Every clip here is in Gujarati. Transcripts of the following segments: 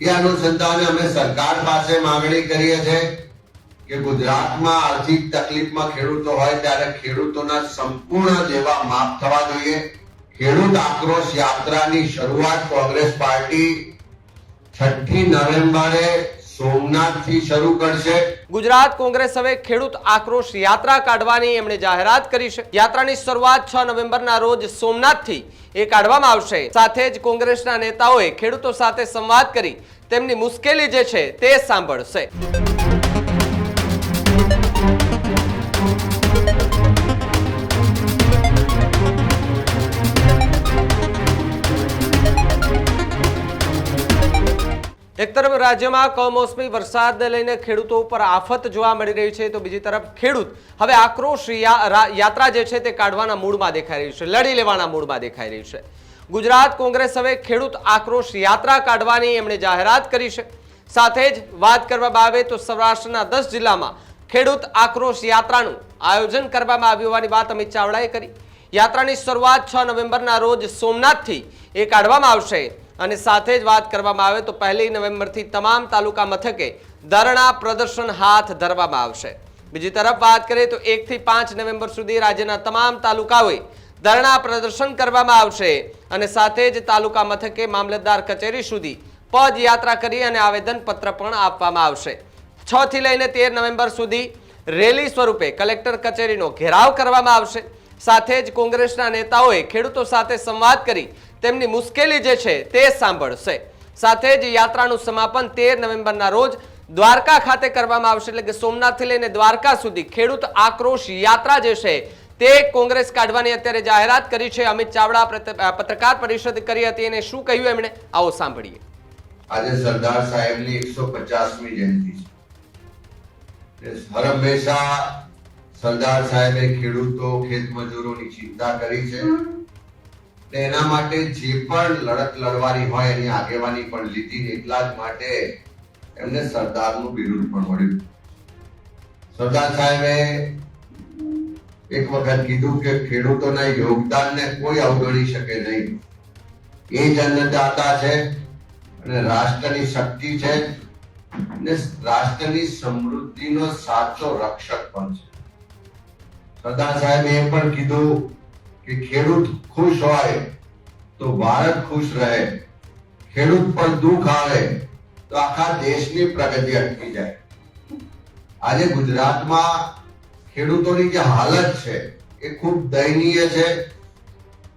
એ અનુસંધાને અમે સરકાર પાસે માંગણી કરીએ છીએ કે ગુજરાતમાં આર્થિક તકલીફમાં ખેડૂતો હોય ત્યારે ખેડૂતોના સંપૂર્ણ જેવા માફ થવા જોઈએ. ખેડૂત આક્રોશ યાત્રાની શરૂઆત કોંગ્રેસ પાર્ટી છઠ્ઠી નવેમ્બરે ગુજરાત કોંગ્રેસ હવે ખેડૂત આક્રોશ યાત્રા કાઢવાની એમણે જાહેરાત કરી છે. યાત્રાની શરૂઆત છ નવેમ્બરના રોજ સોમનાથથી એ કાઢવામાં આવશે. સાથે જ કોંગ્રેસના નેતાઓએ ખેડૂતો સાથે સંવાદ કરી તેમની મુશ્કેલી જે છે તે સાંભળશે. એક તરફ રાજ્યમાં કમોસમી વરસાદને લઈને ખેડૂતો ઉપર આફત જોવા મળી રહી છે, તો બીજી તરફ ખેડૂત હવે આક્રોશ યાત્રા જે છે તે કાઢવાના મૂડમાં દેખાઈ રહી છે, લડી લેવાના મૂડમાં દેખાઈ રહી છે. ગુજરાત કોંગ્રેસ હવે ખેડૂત આક્રોશ યાત્રા કાઢવાની એમણે જાહેરાત કરી છે. સાથે જ વાત કરવામાં આવે તો સૌરાષ્ટ્રના દસ જિલ્લામાં ખેડૂત આક્રોશ યાત્રાનું આયોજન કરવામાં આવ્યું હોવાની વાત અમિત ચાવડાએ કરી. યાત્રાની શરૂઆત છ નવેમ્બરના રોજ સોમનાથથી એ કાઢવામાં આવશે. અને સાથે જ વાત કરવામાં આવે તો પહેલી નવેમ્બરથી તમામ તાલુકા મથકે ધરણા પ્રદર્શન હાથ ધરવામાં આવશે. બીજી તરફ વાત કરીએ તો એકથી પાંચ નવેમ્બર સુધી રાજ્યના તમામ તાલુકાઓએ ધરણા પ્રદર્શન કરવામાં આવશે અને સાથે જ તાલુકા મથકે મામલતદાર કચેરી સુધી પદયાત્રા કરી અને આવેદનપત્ર પણ આપવામાં આવશે. છ થી લઈને તેર નવેમ્બર સુધી રેલી સ્વરૂપે કલેક્ટર કચેરીનો ઘેરાવ કરવામાં આવશે. સાથે જ કોંગ્રેસના નેતાઓએ ખેડૂતો સાથે સંવાદ કરી તેમની મુશ્કેલી જે છે તે સાંભળશે. સાથે જ યાત્રાનું સમાપન તેર નવેમ્બરના રોજ દ્વારકા ખાતે કરવામાં આવશે એટલે કે સોમનાથથી લઈને દ્વારકા સુધી ખેડૂત આક્રોશ યાત્રા જે છે તે કોંગ્રેસ કાઢવાની અત્યારે જાહેરાત કરી છે. અમિત ચાવડા પત્રકાર પરિષદ કરી હતી. અને શું કહ્યું એમણે? આવો સાંભળીએ. આજે સરદાર સાહેબની એકસો પચાસમી જયંતિ છે. હર હંમેશા સરદાર સાહેબે ખેડૂતો ખેત મજૂરોની ચિંતા કરી છે. ને એના માટે જે પણ લડત લડવાની હોય એની આગેવાની પણ લીધી ને એટલા જ માટે એમને સરદારનું બિરુદ પણ મળ્યું. સરદાર સાહેબે એક વખત કીધું કે ખેડૂતોના યોગદાનને કોઈ અવગણી શકે નહીં. એ જ અન્નદાતા છે અને રાષ્ટ્રની શક્તિ છે અને રાષ્ટ્રની સમૃદ્ધિનો સાચો રક્ષક પણ છે. સરદાર સાહેબે એ પણ કીધું કે ખેડૂત ખુશ હોય તો ભારત ખુશ રહે. ખેડૂત પર દુઃખ આવે તો આખા દેશની પ્રગતિ અટકી જાય. આજે ગુજરાતમાં ખેડૂતોની જે હાલત છે એ ખૂબ દયનીય છે.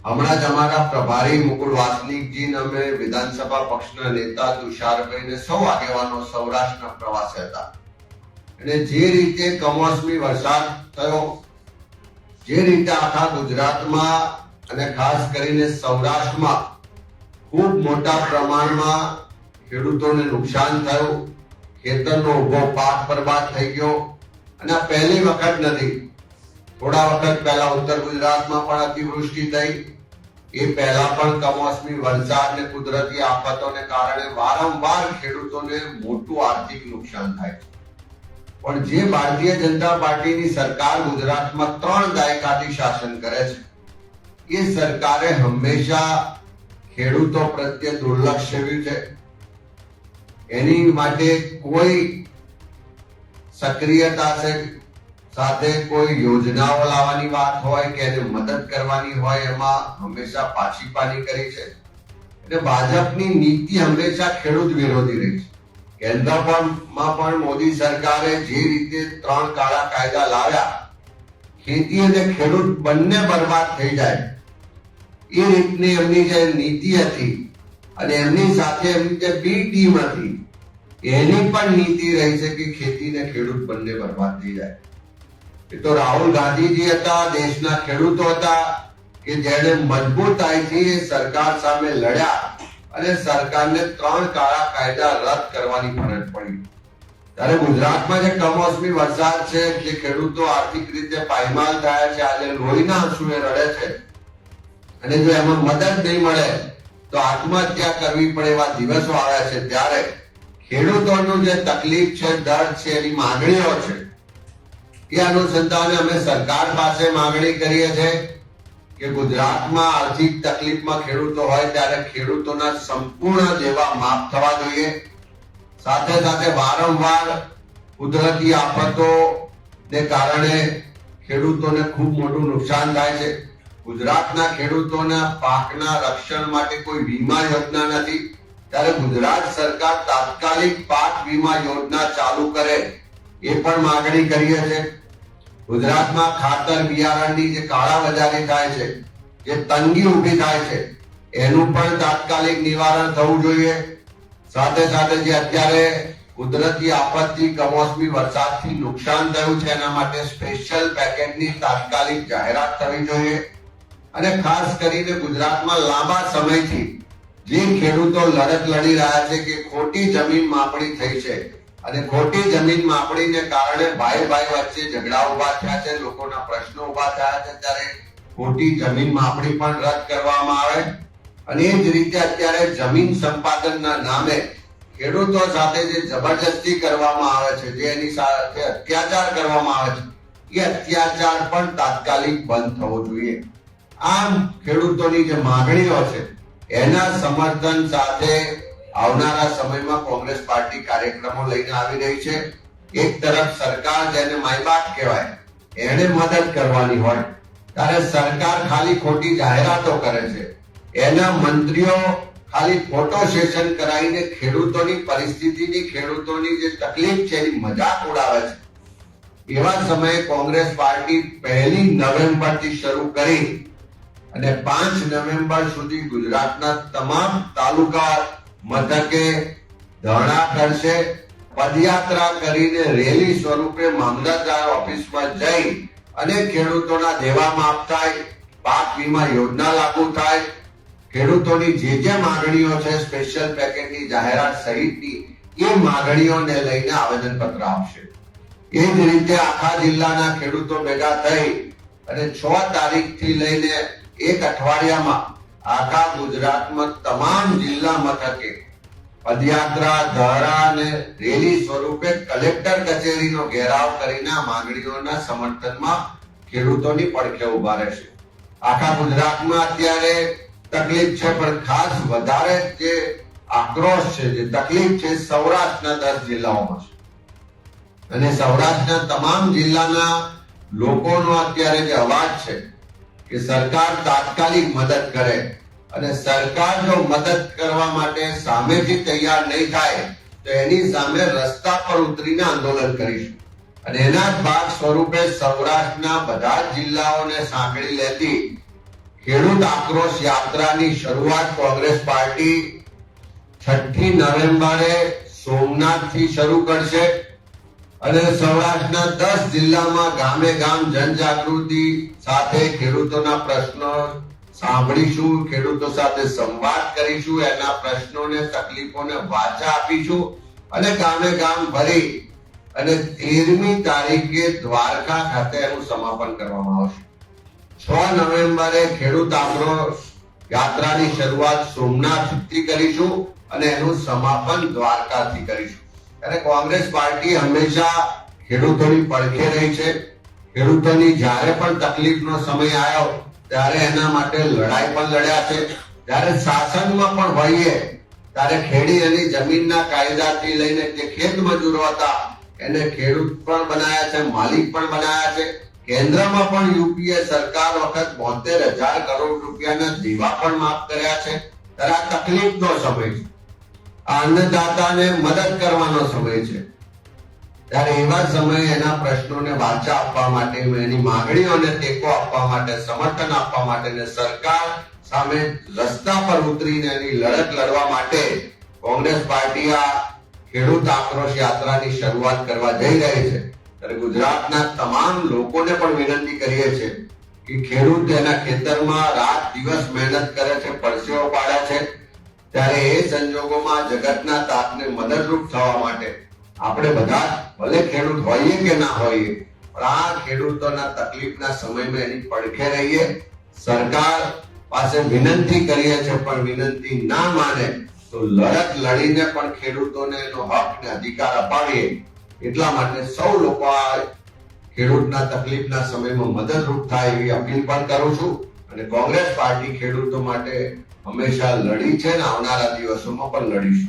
હમણાં જ અમારા પ્રભારી મુકુલ વાસનિકજી અમે વિધાનસભા પક્ષના નેતા તુષારભાઈ ને સૌ આગેવાનો સૌરાષ્ટ્રના પ્રવાસે હતા. અને જે રીતે કમોસમી વરસાદ થયો જે રીતે આખા ગુજરાતમાં અને ખાસ કરીને સૌરાષ્ટ્રમાં ખૂબ મોટા પ્રમાણમાં ખેડૂતોને નુકસાન થયું, ખેતરનો ઊભો પાક બરબાદ થઈ ગયો. અને આ પહેલી વખત નથી, થોડા વખત પહેલા ઉત્તર ગુજરાતમાં પણ અતિવૃષ્ટિ થઈ. એ પહેલા પણ કમોસમી વરસાદ ને કુદરતી આફતોને કારણે વારંવાર ખેડૂતોને મોટું આર્થિક નુકસાન થાય છે. પણ જે ભારતીય જનતા પાર્ટીની સરકાર ગુજરાતમાં ત્રણ દાયકાથી શાસન કરે છે, એ સરકારે હંમેશા ખેડૂતો પ્રત્યે દુર્લક્ષ છે. એની માટે કોઈ સક્રિયતા છે, સાથે કોઈ યોજનાઓ લાવવાની વાત હોય કે એને મદદ કરવાની હોય, એમાં હંમેશા પાછી પાની કરી છે. એટલે ભાજપની નીતિ હંમેશા ખેડૂત વિરોધી રહી છે. કેન્દ્ર પણ મોદી સરકારે જે રીતે ત્રણ કાળા કાયદા લાવ્યા, ખેતી અને ખેડૂત બંને બરબાદ થઈ જાય. એ રીતની એમની જે નીતિ હતી અને એમની સાથે એમની જે બી ટીમ હતી, એની પણ નીતિ રહી છે કે ખેતી ને ખેડૂત બંને બરબાદ થઈ જાય. એ તો રાહુલ ગાંધીજી હતા, દેશના ખેડૂતો હતા, કે જેને મજબૂતાઈથી સરકાર સામે લડ્યા. અને સરકારને ત્રણ કાળા કાયદા રદ કરવાની ફરજ પડી. ત્યારે ગુજરાતમાં જે કમોસમી વરસાદ છે, જે ખેડૂતો આર્થિક રીતે પાયમાલ થયા છે, આજે લોહીના આંસુએ રડે છે, અને જો એમાં મદદ નહીં મળે, તો આત્મહત્યા કરવી પડે એવા દિવસો આવ્યા છે, ત્યારે ખેડૂતોનું જે તકલીફ છે, દર્દ છે, એની માંગણીઓ છે, એ અનુસંધાને અમે સરકાર પાસે માંગણી કરીએ છીએ. કે ગુજરાતમાં આર્થિક તકલીફમાં ખેડૂતો હોય ત્યારે ખેડૂતોના સંપૂર્ણ જેવા માફ થવા જોઈએ. સાથે સાથે વારંવાર કુદરતી આફતો ને કારણે ખેડૂતોને ખૂબ મોટું નુકસાન થાય છે. ગુજરાતના ખેડૂતોના પાકના રક્ષણ માટે કોઈ વીમા યોજના નથી. ત્યારે ગુજરાત સરકાર તાત્કાલિક પાક વીમા યોજના ચાલુ કરે એ પણ માગણી કરીએ છે ગુજરાતમાં ખાતર બિયારણની જે કાળાબજારી થાય છે, જે તંગી ઊભી થાય છે, એનું પણ તાત્કાલિક નિવારણ થવું જોઈએ. સાથે સાથે જે અત્યારે કુદરતી આપત્તિ, કમોસમી વરસાદથી નુકસાન થયું છે, એના માટે સ્પેશિયલ પેકેજની તાત્કાલિક જાહેરાત થવી જોઈએ. અને ખાસ કરીને ગુજરાતમાં લાંબા સમયથી જે ખેડૂતો લડત લડી રહ્યા છે કે ખોટી જમીન માપણી થઈ છે અને ખોટી જમીન માપણીને કારણે ભાઈ ભાઈ વચ્ચે ઝઘડા ઊભા થયા છે, લોકોના પ્રશ્નો ઊભા થયા છે, ત્યારે ખોટી જમીન માપણી પણ રદ કરવામાં આવે. અને એ જ રીતે અત્યારે જમીન સંપાદનના નામે ખેડૂતો સાથે જે જબરજસ્તી કરવામાં આવે છે, જે એની સાથે અત્યાચાર કરવામાં આવે છે, એ અત્યાચાર પણ તાત્કાલિક બંધ થવો જોઈએ. આમ ખેડૂતોની જે માગણીઓ છે, એના સમર્થન સાથે આવનારા સમયમાં કોંગ્રેસ પાર્ટી કાર્યક્રમો લઈને આવી રહી છે. એક તરફ સરકાર જેને માયબાપ કહેવાય એને મદદ કરવાની હોય, ત્યારે સરકાર ખાલી ખોટી જાહેરાતો કરે છે. એના મંત્રીઓ ખાલી ફોટો સેશન કરાવીને ખેડૂતોની પરિસ્થિતિની, ખેડૂતોની જે તકલીફ છે, એની મજાક ઉડાવે છે. એવા સમયે કોંગ્રેસ પાર્ટી પહેલી નવેમ્બરથી શરૂ કરી અને પાંચ નવેમ્બર સુધી ગુજરાતના તમામ તાલુકા મથકે ધરણા કરશે, પદયાત્રા કરીને રેલી સ્વરૂપે મામલતદાર ઓફિસમાં જઈ અને ખેડૂતોના દેવા માફ થાય પાક વીમા યોજના લાગુ થાય. ખેડૂતોની જે જે માંગણીઓ છે, સ્પેશિયલ પેકેટની જાહેરાત સહિતની, એ માંગણીઓને લઈને આવેદનપત્ર આપશે. એ જ રીતે આખા જિલ્લાના ખેડૂતો ભેગા થઈ અને છ તારીખથી લઈને એક અઠવાડિયામાં આખા ગુજરાતમાં તમામ જિલ્લા મથકે પદયાત્રા ધારા અને રેલી સ્વરૂપે કલેક્ટર કચેરીનો ઘેરાવ કરીને માંગણીઓના સમર્થનમાં ખેડૂતોની પડખે ઊભા રહેશે. આખા ગુજરાતમાં અત્યારે તકલીફ છે, પણ ખાસ વધારે જે આક્રોશ છે, જે તકલીફ છે સૌરાષ્ટ્રના દસ જિલ્લાઓમાં છે. અને સૌરાષ્ટ્રના તમામ જિલ્લાના લોકોનો અત્યારે જે અવાજ છે કે સરકાર તાત્કાલિક મદદ કરે. અને સરકાર જો મદદ કરવા માટે સામેથી તૈયાર નહીં થાય, તો એની સામે રસ્તા પર ઉતરીને આંદોલન કરીશું. અને એના ભાગ સ્વરૂપે સૌરાષ્ટ્રના બધા જિલ્લાઓને સાંકળી લેતી ખેડૂત આક્રોશ યાત્રાની શરૂઆત કોંગ્રેસ પાર્ટી છઠ્ઠી નવેમ્બરે સોમનાથથી શરૂ કરશે. અને સૌરાષ્ટ્રના દસ જિલ્લામાં ગામે ગામ જનજાગૃતિ સાથે ખેડૂતોના પ્રશ્નો સાંભળીશું, ખેડૂતો સાથે સંવાદ કરીશું, એના પ્રશ્નોને, તકલીફોને વાચા આપીશું અને ગામે ગામ ભરી અને તેરમી તારીખે દ્વારકા ખાતે એનું સમાપન કરવામાં આવશે. છ નવેમ્બરે ખેડૂત આક્રોશ યાત્રાની શરૂઆત સોમનાથથી કરીશું અને એનું સમાપન દ્વારકાથી કરીશું. ત્યારે કોંગ્રેસ પાર્ટી હંમેશા ખેડૂતોની પડખે રહી છે. ખેડૂતોની જ્યારે પણ તકલીફનો સમય આવ્યો ત્યારે એના માટે લડાઈ પણ લડ્યા છે. જ્યારે શાસનમાં પણ હોઈએ ત્યારે ખેડી અને જમીનના કાયદાથી લઈને જે ખેત મજૂરો હતા, એને ખેડૂત પણ બનાયા છે, માલિક પણ બનાયા છે. કેન્દ્રમાં પણ યુપીએ સરકાર વખત બોતેર હજાર કરોડ રૂપિયાના દેવા પણ માફ કર્યા છે. ત્યારે આ તકલીફનો સમય છે. આ અન્નદાતાને મદદ કરવાનો સમય છે. ત્યારે એવા સમયે એના પ્રશ્નોને વાચા આપવા માટે એની માંગણીઓને ટેકો આપવા માટે, સમર્થન આપવા માટે સરકાર સામે રસ્તા પર ઉતરીને એની લડત લડવા માટે કોંગ્રેસ પાર્ટી આ ખેડૂત આક્રોશ યાત્રાની શરૂઆત કરવા જઈ રહી છે. ત્યારે ગુજરાતના તમામ લોકોને પણ વિનંતી કરીએ છીએ કે ખેડૂત એના ખેતરમાં રાત દિવસ મહેનત કરે છે, પરસેવો પાડે છે. ત્યારે એ સંજોગોમાં જગતના તાપને મદદરૂપ થવા માટે આપણે બધા ભલે ખેડૂત હોઈએ કે ના હોઈએ, પણ આ ખેડૂતોના તકલીફના સમયમાં એની પડખે રહીએ. સરકાર પાસે વિનંતી કરીએ છે પણ વિનંતી ના માને તો લડત લડીને પણ ખેડૂતોને એનો હક ને અધિકાર અપાવીએ. એટલા માટે સૌ લોકો આ ખેડૂતના તકલીફના સમયમાં મદદરૂપ થાય એવી અપીલ પણ કરું છું. અને કોંગ્રેસ પાર્ટી ખેડૂતો માટે હંમેશા લડી છે ને આવનારા દિવસોમાં પણ લડીશું.